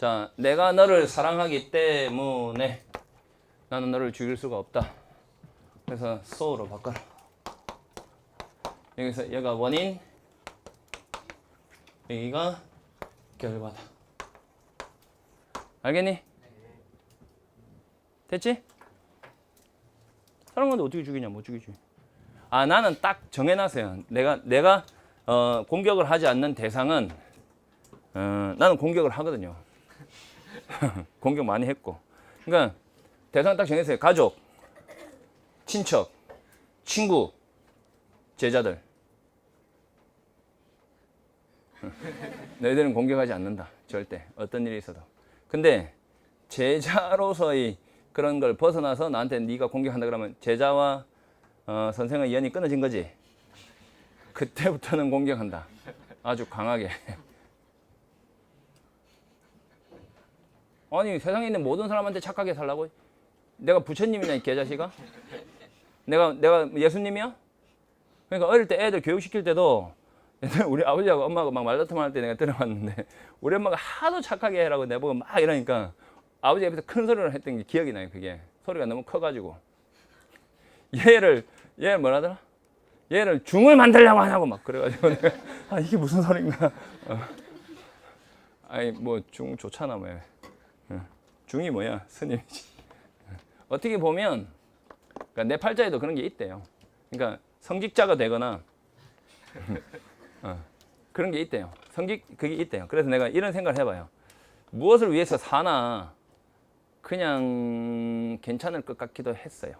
자, 내가 너를 사랑하기 때문에 나는 너를 죽일 수가 없다. 그래서 so로 바꿔라. 여기서 얘가 원인, 여기가 결과다. 알겠니? 됐지? 사랑하는데 어떻게 죽이냐? 못 죽이지. 아 나는 딱 정해놨어요. 내가 내가 어, 공격을 하지 않는 대상은 어, 나는 공격을 하거든요. 공격 많이 했고. 그러니까 대상 딱 정했어요. 가족, 친척, 친구, 제자들. 너희들은 공격하지 않는다. 절대. 어떤 일이 있어도. 근데 제자로서의 그런 걸 벗어나서 나한테 네가 공격한다 그러면 제자와 어, 선생의 연이 끊어진 거지. 그때부터는 공격한다. 아주 강하게. 아니 세상에 있는 모든 사람한테 착하게 살라고? 내가 부처님이냐 이 개자식아? 내가 내가 예수님이야? 그러니까 어릴 때 애들 교육시킬 때도 우리 아버지하고 엄마가 막 말다툼 할 때 내가 들어봤는데 우리 엄마가 하도 착하게 해라고 내보고 막 이러니까 아버지 옆에서 큰 소리를 했던 게 기억이 나요 그게 소리가 너무 커가지고 얘를 얘 뭐라더라? 얘를 중을 만들려고 하냐고 막 그래가지고 내가 아 이게 무슨 소린가? 어. 아니 뭐 중 좋잖아 뭐. 어. 중이 뭐야? 스님이지. 어. 어떻게 보면 그러니까 내 팔자에도 그런 게 있대요. 그러니까 성직자가 되거나 어, 그런 게 있대요. 성직 그게 있대요. 그래서 내가 이런 생각을 해봐요. 무엇을 위해서 사나 그냥 괜찮을 것 같기도 했어요.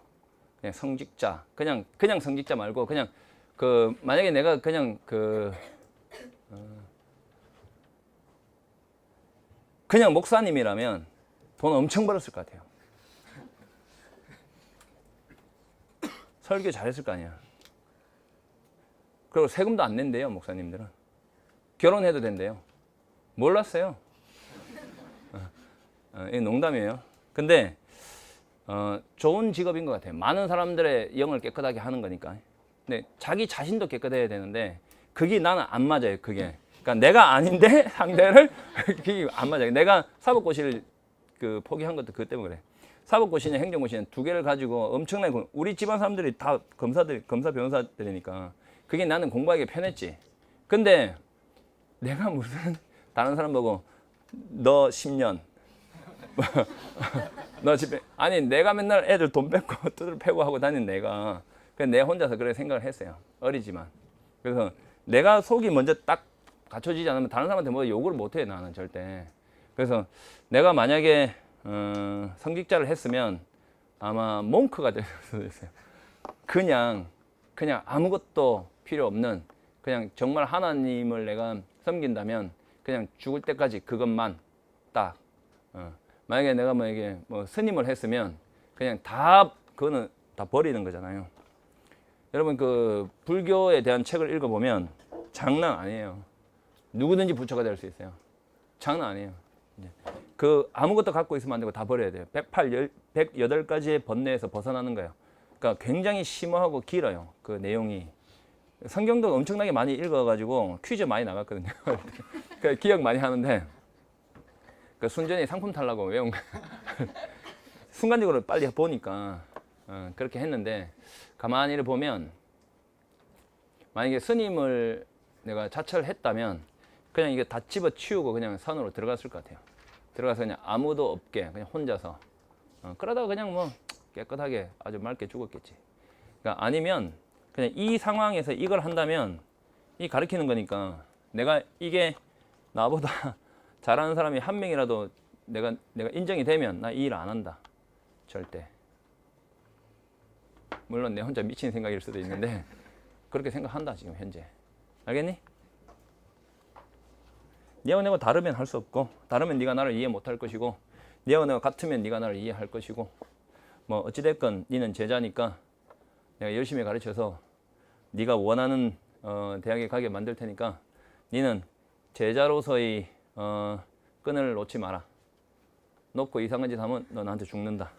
그냥 성직자, 그냥 그냥 성직자 말고 그냥 그 만약에 내가 그냥 그 그냥 목사님이라면 돈 엄청 벌었을 것 같아요. 설교 잘했을 거 아니야. 그리고 세금도 안 낸대요, 목사님들은. 결혼해도 된대요. 몰랐어요. 어, 어, 이 농담이에요. 근데 어, 좋은 직업인 것 같아요. 많은 사람들의 영을 깨끗하게 하는 거니까. 근데 자기 자신도 깨끗해야 되는데 그게 나는 안 맞아요. 그게. 그러니까 내가 아닌데 상대를 안 맞아요. 내가 사법고시를 그 포기한 것도 그것 때문에 그래. 사법고시냐 행정고시냐 두 개를 가지고 엄청나게 공- 우리 집안 사람들이 다 검사들 검사 변호사들이니까 그게 나는 공부하기 편했지. 근데 내가 무슨 다른 사람 보고 너 10년 너 집에 아니 내가 맨날 애들 돈 뺏고 두들 패고 하고 다닌 내가 그냥 내 혼자서 그렇게 생각을 했어요 어리지만 그래서 내가 속이 먼저 딱 갖춰지지 않으면 다른 사람한테 뭐 요구를 못해 나는 절대 그래서 내가 만약에 어, 성직자를 했으면 아마 몽크가 될 수도 있어요 그냥 그냥 아무것도 필요 없는 그냥 정말 하나님을 내가 섬긴다면 그냥 죽을 때까지 그것만 딱 어. 만약에 내가 만약에 뭐 스님을 했으면 그냥 다 그거는 다 버리는 거잖아요. 여러분 그 불교에 대한 책을 읽어보면 장난 아니에요. 누구든지 부처가 될 수 있어요. 장난 아니에요. 그 아무것도 갖고 있으면 안 되고 다 버려야 돼요. 108, 108가지의 번뇌에서 벗어나는 거예요. 그러니까 굉장히 심오하고 길어요. 그 내용이. 성경도 엄청나게 많이 읽어가지고 퀴즈 많이 나갔거든요. 그 기억 많이 하는데 그 순전히 상품 탈라고 외운 거 순간적으로 빨리 보니까 어, 그렇게 했는데 가만히 보면 만약에 스님을 내가 자처를 했다면 그냥 이게 다 집어 치우고 그냥 산으로 들어갔을 것 같아요. 들어가서 그냥 아무도 없게 그냥 혼자서 어, 그러다가 그냥 뭐 깨끗하게 아주 맑게 죽었겠지. 그러니까 아니면 그냥 이 상황에서 이걸 한다면 이 가르치는 거니까 내가 이게 나보다 잘하는 사람이 한 명이라도 내가 내가 인정이 되면 나 이 일 안 한다. 절대. 물론 내 혼자 미친 생각일 수도 있는데 그렇게 생각한다 지금 현재. 알겠니? 네가 내가 다르면 할 수 없고 다르면 네가 나를 이해 못할 것이고 네가 내가 같으면 네가 나를 이해할 것이고 뭐 어찌 됐건 네는 제자니까 내가 열심히 가르쳐서 네가 원하는 어, 대학에 가게 만들 테니까 네는 제자로서의 어, 끈을 놓지 마라. 놓고 이상한 짓 하면 너 나한테 죽는다.